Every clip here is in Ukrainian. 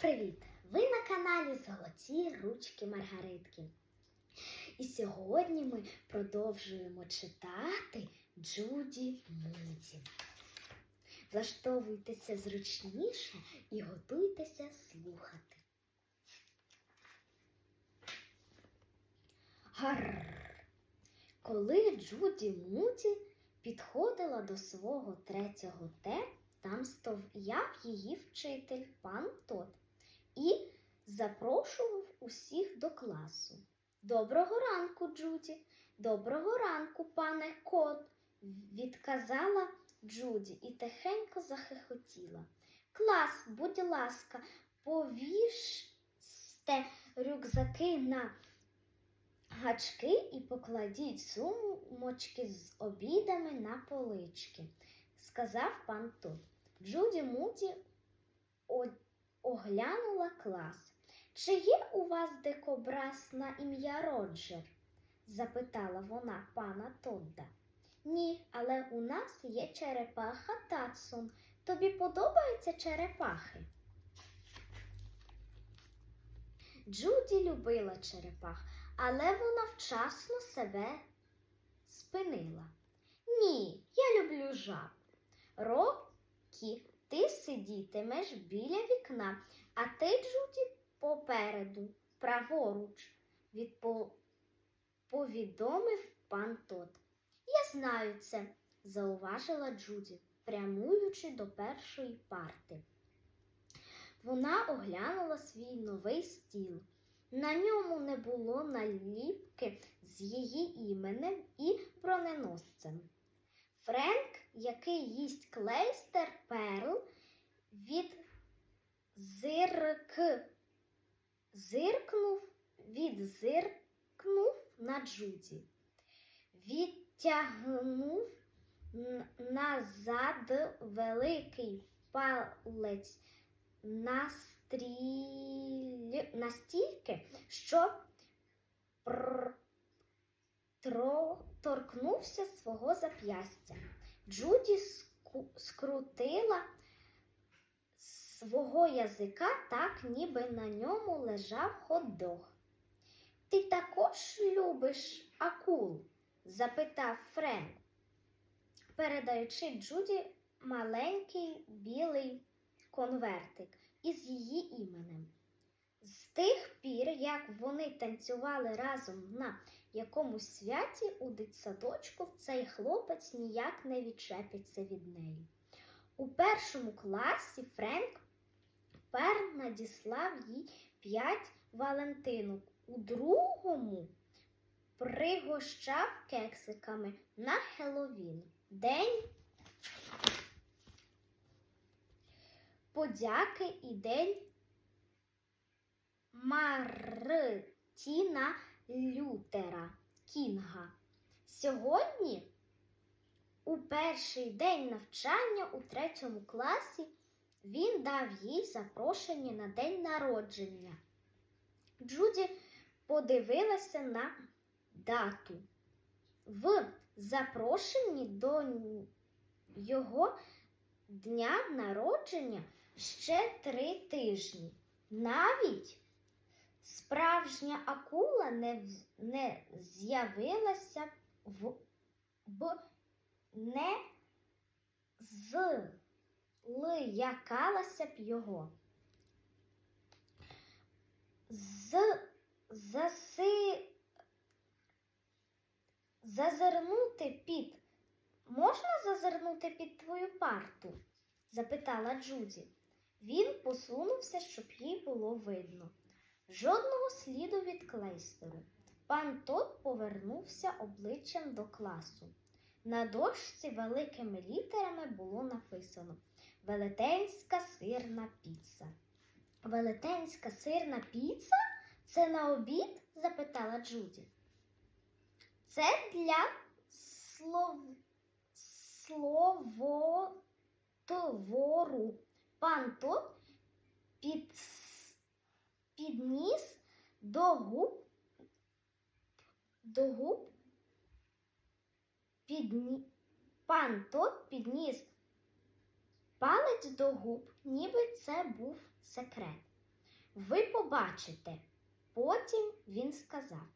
привіт! Ви на каналі Золоті Ручки Маргаритки. І сьогодні ми продовжуємо читати Джуді Муді. Влаштовуйтеся зручніше і готуйтеся слухати. Гарр! Коли Джуді Муді підходила до свого третього Т, там стояв її вчитель, пан Тот, і запрошував усіх до класу. Доброго ранку, Джуді. Доброго ранку, пане Кот, відказала Джуді і тихенько захихотіла. Клас, будь ласка, повіжте рюкзаки на гачки і покладіть сумочки з обідами на полички, сказав пан Тот. Джуді Муді оглянула клас. Чи є у вас дикобраз на ім'я Роджер? запитала вона пана Тодда. Ні, але у нас є черепаха Татсон. Тобі подобаються черепахи? Джуді любила черепах, але вона вчасно себе спинила. Ні, я люблю жаб. Рокі, ти сидітимеш біля вікна, а ти, Джуді, попереду, праворуч, відпо... повідомив пан Тот. Я знаю це, зауважила Джуді, прямуючи до першої парти. Вона оглянула свій новий стіл. На ньому не було наліпки з її іменем і броненосцем. Який їсть клейстер перл, від зирк... зиркнув, відзиркнув на Джуді, відтягнув назад великий палець настріль... настільки, що пр... тро... торкнувся свого зап'ястя. Джуді скрутила свого язика так, ніби на ньому лежав хот-дог. Ти також любиш акул? запитав Френк, передаючи Джуді маленький білий конвертик із її іменем. З тих пір, як вони танцювали разом на якомусь святі у дитсадочку, цей хлопець ніяк не відчепиться від неї. У першому класі Френк пер надіслав їй п'ять валентинок, у другому пригощав кексиками на Хеллоуін. День подяки і день Мартіна Лютера Кінга. Сьогодні, у перший день навчання у третьому класі, він дав їй запрошення на день народження. Джуді подивилася на дату. В запрошенні до його дня народження ще три тижні. Навіть справжня акула не, не з'явилася в б не злякалася б його. З заси зазирнути під можна зазирнути під твою парту? запитала Джуді. Він посунувся, щоб їй було видно. Жодного сліду від клейстеру. Пан Тот повернувся обличчям до класу. На дошці великими літерами було написано Велетенська сирна піца. Велетенська сирна піца? Це на обід? запитала Джуді. Це для слов... словотвору. Пан Тот під... підніс до губ до губ підні... пан Тот підніс палець до губ, ніби це був секрет. Ви побачите. Потім він сказав.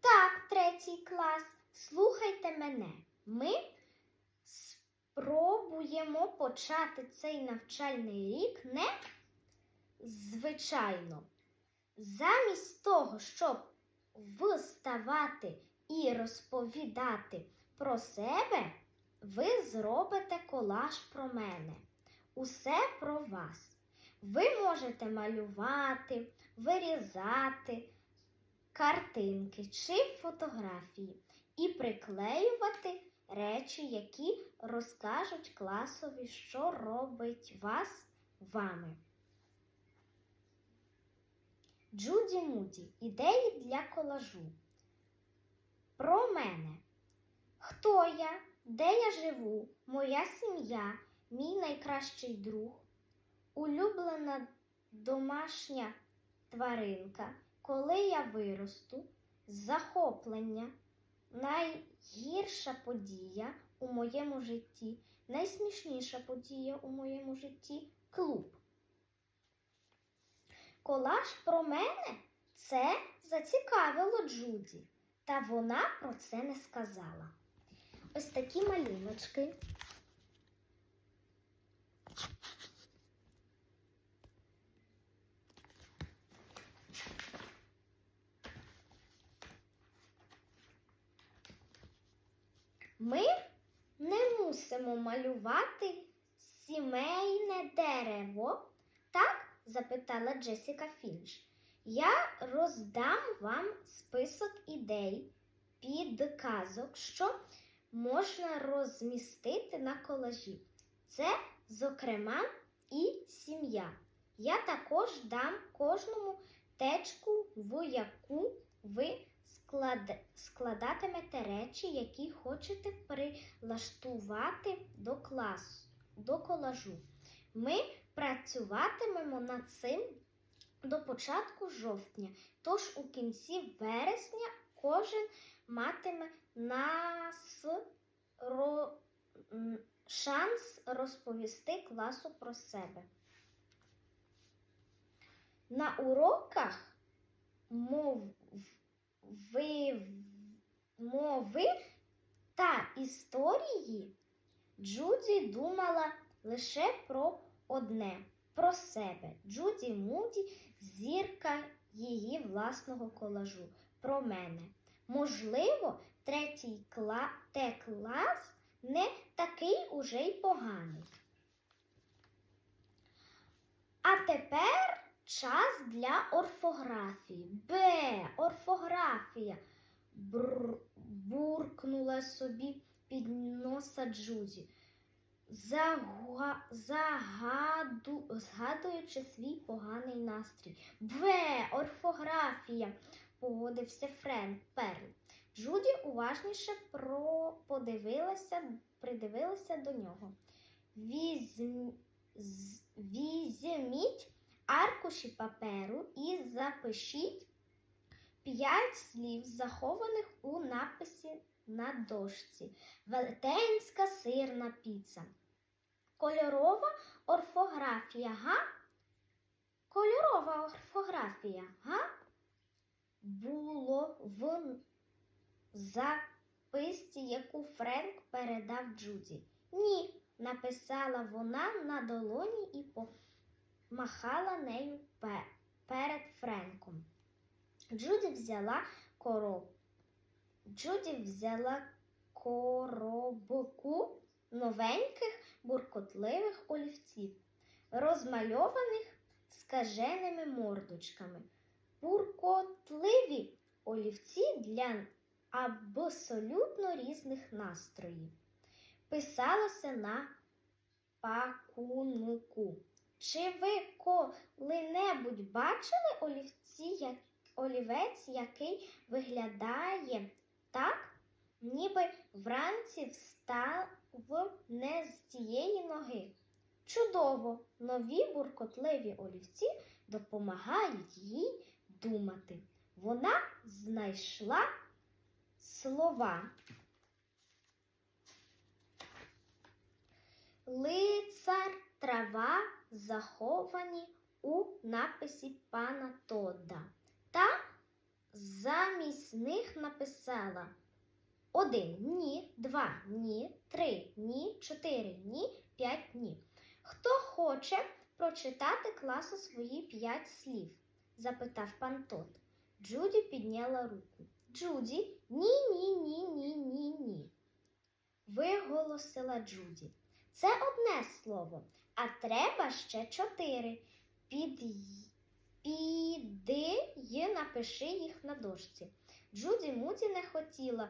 Так, третій клас, слухайте мене. Ми спробуємо почати цей навчальний рік не звичайно. Замість того, щоб вставати і розповідати про себе, ви зробите колаж про мене. Усе про вас. Ви можете малювати, вирізати картинки чи фотографії і приклеювати речі, які розкажуть класові, що робить вас вами. Джуді Муді. Ідеї для колажу. Про мене. Хто я? Де я живу? Моя сім'я, мій найкращий друг, улюблена домашня тваринка, коли я виросту, захоплення, найгірша подія у моєму житті, найсмішніша подія у моєму житті клуб. Колаж про мене це зацікавило Джуді, та вона про це не сказала. Ось такі малюночки. Ми не мусимо малювати сімейне дерево? Запитала Джесіка Фінч. Я роздам вам список ідей, підказок, що можна розмістити на колажі. Це, зокрема, і сім'я. Я також дам кожному течку, в яку ви склад... складатимете речі, які хочете прилаштувати до класу, до колажу. Ми працюватимемо над цим до початку жовтня, тож у кінці вересня кожен матиме нас ро... шанс розповісти класу про себе. На уроках мов... ви... мови та історії Джуді думала лише про одне про себе. Джуді Муді зірка її власного колажу. Про мене. Можливо, третій кла... Т-клас не такий уже й поганий. А тепер час для орфографії. Б. Орфографія. Бр... буркнула собі під носа Джуді загаду, згадуючи свій поганий настрій. Бе, орфографія, погодився Френк Перл. Джуді уважніше подивилася, придивилася до нього. Візьміть аркуші паперу і запишіть п'ять слів, захованих у написі на дошці. Велетенська сирна піца. Кольорова орфографія, га? Кольорова орфографія, га? Було в записці, яку Френк передав Джуді. Ні, написала вона на долоні і помахала нею перед Френком. Джуді взяла короб. Джуді взяла коробку новеньких буркотливих олівців, розмальованих скаженими мордочками. Буркотливі олівці для абсолютно різних настроїв. Писалося на пакунку. Чи ви коли-небудь бачили олівці, як олівець, який виглядає так, ніби вранці встав не з тієї ноги. Чудово! Нові буркотливі олівці допомагають їй думати. Вона знайшла слова. Лицар, трава заховані у написі пана Тодда та замість них написала один ні, два ні, три ні, чотири ні, п'ять ні. Хто хоче прочитати класу свої п'ять слів? запитав пан Тод. Джуді підняла руку. Джуді, ні, ні, ні, ні, ні, ні. Виголосила Джуді. Це одне слово, а треба ще чотири. Під... Піди й напиши їх на дошці. Джуді Муді не хотіла,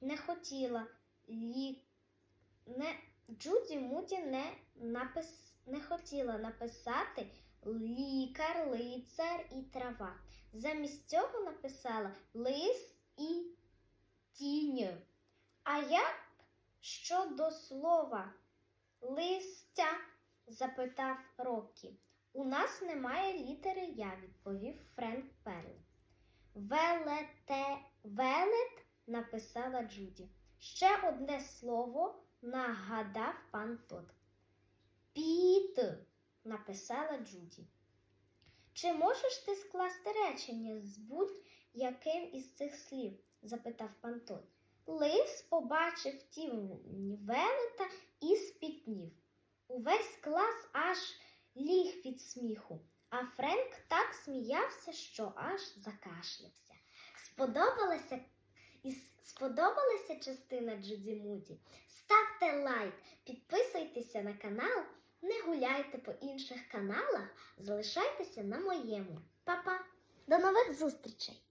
не хотіла лі... не... Джуді Муді не, напис... не хотіла написати лікар, лицар і трава. Замість цього написала лис і тінь. А як щодо слова листя? запитав Рокі. У нас немає літери Я, відповів Френк Перл. Велете, велет, написала Джуді. Ще одне слово нагадав пан Тод. Піт, написала Джуді. Чи можеш ти скласти речення з будь-яким із цих слів? запитав пан Тод. Лис побачив тінь велета і спітнів. Увесь клас аж ліг від сміху, а Френк так сміявся, що аж закашлявся. Сподобалася, і сподобалася частина Джуді Муді? Ставте лайк, підписуйтеся на канал, не гуляйте по інших каналах, залишайтеся на моєму. Па-па! До нових зустрічей!